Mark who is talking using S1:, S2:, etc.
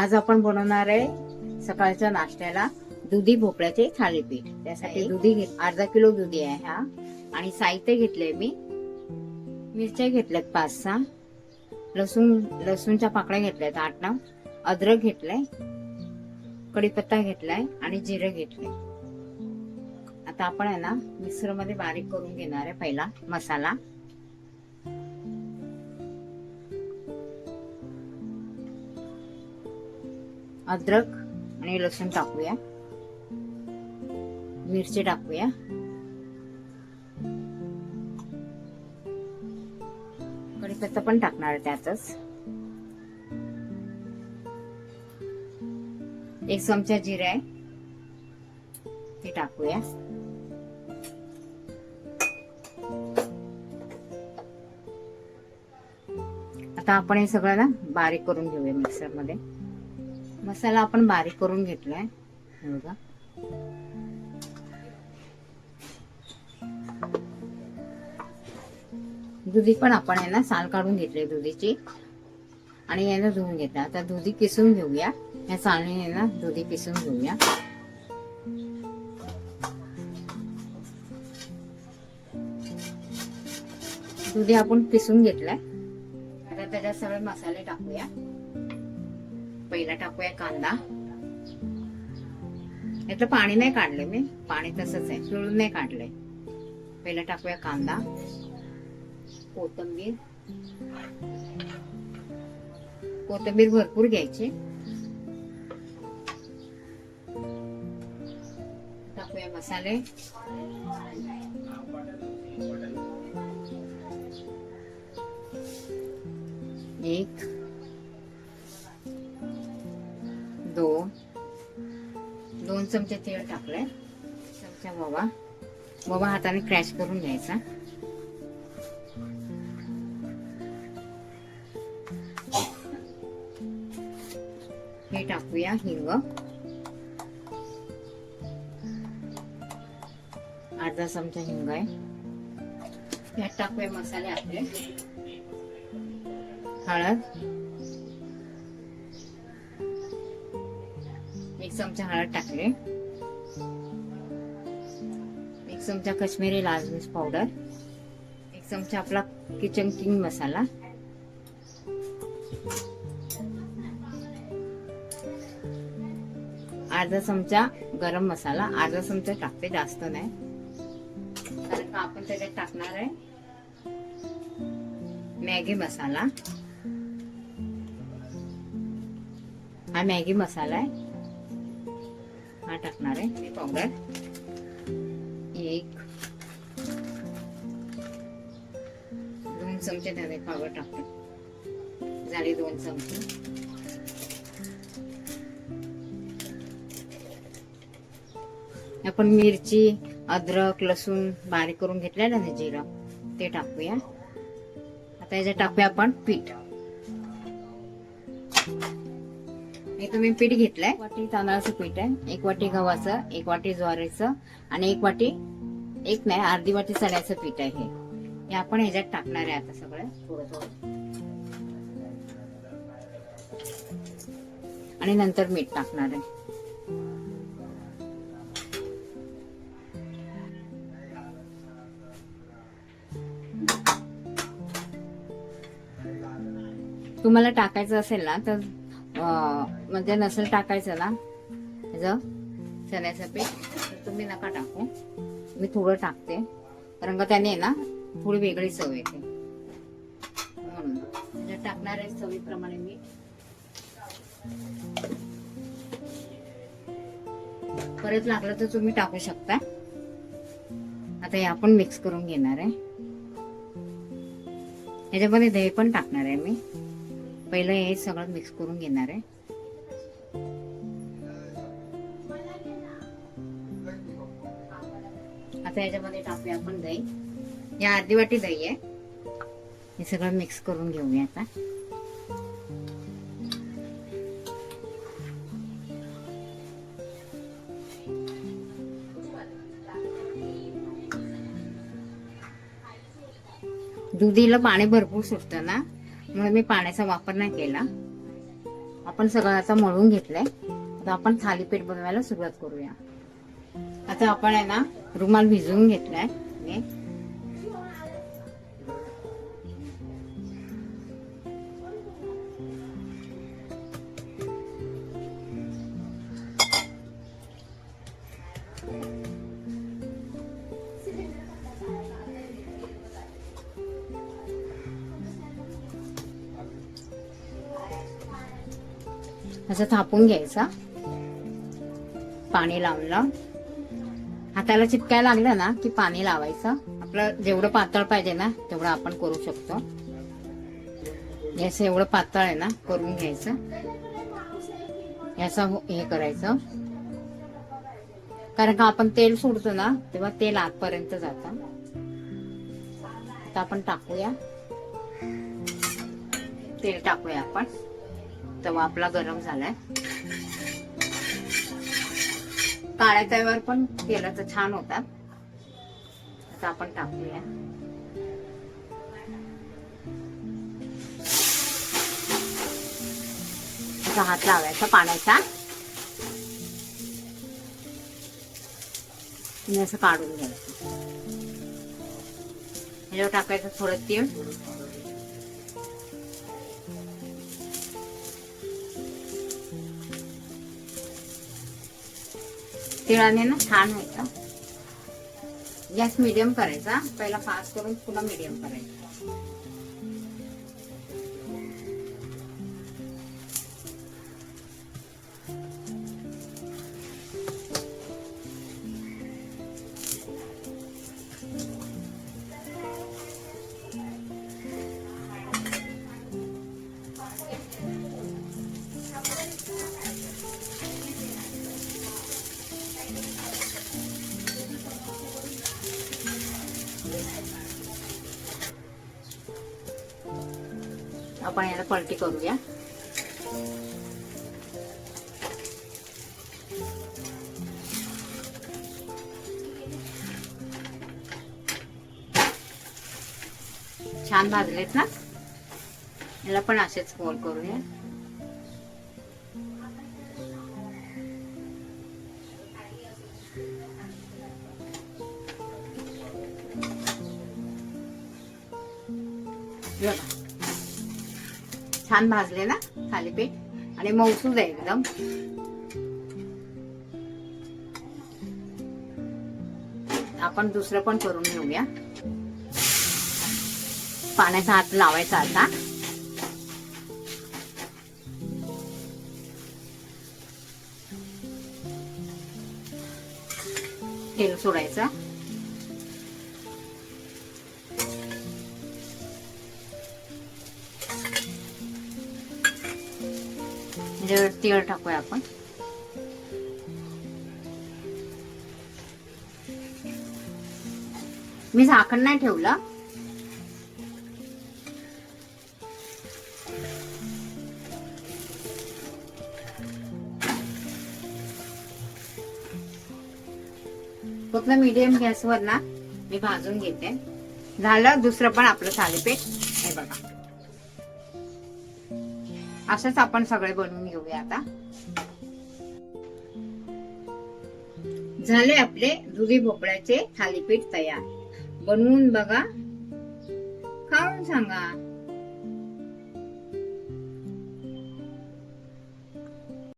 S1: आज आपण बनवणार आहे सकाळच्या नाश्त्याला दुधी भोपळ्याचे थालीपीठ. त्यासाठी दुधी घेत अर्धा किलो दुधी आहे हा. आणि साहित्य घेतलंय मी. मिरच्या घेतल्यात पाच सहा. लसूण लसूणच्या पाकळ्या घेतल्यात आठ नऊ. अद्रक घेतलंय. कढीपत्ता घेतलाय आणि जिरं घेतलंय. आता आपण आहे ना मिक्सरमध्ये बारीक करून घेणार आहे पहिला मसाला. अद्रक आणि लसूण टाकूया. मिरची टाकूया. कढीपत्ता पण टाकणार आहे त्यातच. एक चमचा जिरे आहे. ते टाकूया. आता आपण हे सगळं ना बारीक करून घेऊया मिक्सरमध्ये. मसाला आपण बारीक करून घेतलाय. बघा. दुधी पण आपण आहे ना साल काढून घेतली दुधीची. आणि यानं धुवून घेतला. आता दुधी किसून घेऊया. या सालने ना दुधी किसून घेऊया. दुधी आपण किसून घेतलाय. आता त्याच्यात सगळे मसाले टाकूया. पहिला टाकूया कांदा. यातलं पाणी नाही काढले मी. पाणी तसंच आहे. पिळून नाही काढलंय. पहिला टाकूया कांदा. कोथंबीर. कोथंबीर भरपूर घ्यायची. टाकूया मसाले. दोन. दोन चमचे तेल टाकलंय. चमचा बाबा बाबा हाताने क्रॅश करून घ्यायचा. हे टाकूया हिंग. अर्धा चमचा हिंग आहे. यात टाकूया मसाले आपले. हळद. चमचा हळद टाकले. एक चमचा कश्मीरी लाल मिर्च पावडर एक चमचा आपला किचन किंग मसाला अर्धा चमचा गरम मसाला अर्धा चमचा टाकते जास्त नाही. कारण का आपण त्याच्यात टाकणार आहे? मॅगी मसाला हा मॅगी मसाला आहे. हा टाकणार आहे. मी पावडर. एक. दोन चमचे त्याने पावडर टाकते. झाले दोन चमचे. आपण मिरची अद्रक लसूण बारीक करून घेतलंय ना ते जिरं ते टाकूया. आता याच्यात टाकूया आपण पीठ. मी तुम्ही पीठ घेतलंय. वाटी तांदळाचं पीठ आहे. एक वाटी गव्हाचं एक वाटी ज्वारीचं आणि एक वाटी एक नाही अर्धी वाटी सड्याचं पीठ आहे हे. हे आपण ह्याच्यात टाकणार आहे आता सगळं. थोडं थोडं आणि नंतर मीठ टाकणार आहे. तुम्हाला टाकायचं असेल ना तर म्हणजे नसेल टाकायचं ना? ह्याचं चण्याचं पीठ तुम्ही नका टाकू. मी थोडं टाकते. कारण का त्याने ना थोडी वेगळी चव येते. म्हणून म्हणजे टाकणाऱ्या टाकणार आहे चवीप्रमाणे मी परत लागलं तर तुम्ही टाकू शकता. आता हे आपण मिक्स करून घेणार आहे. ह्याच्यामध्ये दही पण टाकणार आहे मी. पहिलं हे सगळं मिक्स करून घेणार आहे. आता याच्यामध्ये टाकूया आपण दही. या अर्धी वाटी दही आहे. हे सगळं मिक्स करून घेऊया आता. दुधीला पाणी भरपूर सुटतं ना? म्हणून मी पाण्याचा वापर नाही केला. आपण सगळं आता मळून घेतलंय. आता आपण थालीपीठ बनवायला सुरुवात करूया. आता आपण आहे ना रुमाल भिजवून घेतलाय. असं थापून घ्यायचा. पाणी लावून लावून हाताला चिपकायला लागलं ना की पाणी लावायचं. आपलं जेवढं पातळ पाहिजे ना तेवढं आपण करू शकतो. याचं एवढं पातळ आहे ना करून घ्यायचं. याचं हो, हे करायचं. कारण का आपण तेल सोडतो ना तेव्हा तेल आतपर्यंत जात. तर आपण टाकूया. तेल टाकूया आपण. तवा आपला गरम झालाय. काळ्या तव्यावर पण केलं तर छान होतात आता आपण टाकूया. हात लावायचा पाण्याचा. असं काढून घ्यायचं. ह्याच्यावर टाकायचं थोडं तीळ. तिळाने ना छान व्हायचं गॅस मिडियम करायचा. पहिला फास्ट करून पुन्हा मिडियम करायचा. आपण याला पलटी करूया. छान भाजलेत ना? याला पण असेच गोल करूया. बघा. छान भाजले ना थालीपीठ. आणि मौसूद आहे एकदम. आपण दुसरं पण करून घेऊया. पाण्याचा हात लावायचा आता. तेल सोडायचं. म्हणजे तीळ टाकूया आपण. मी झाकण नाही ठेवलं. फक्त मीडियम गॅसवर ना मी भाजून घेते. झालं दुसरं पण आपलं थालीपीठ असंच आपण सगळे बनवून घेऊया आता. झाले आपले दुधी भोपळ्याचे थालीपीठ तयार. बनवून बघा. खाऊन सांगा.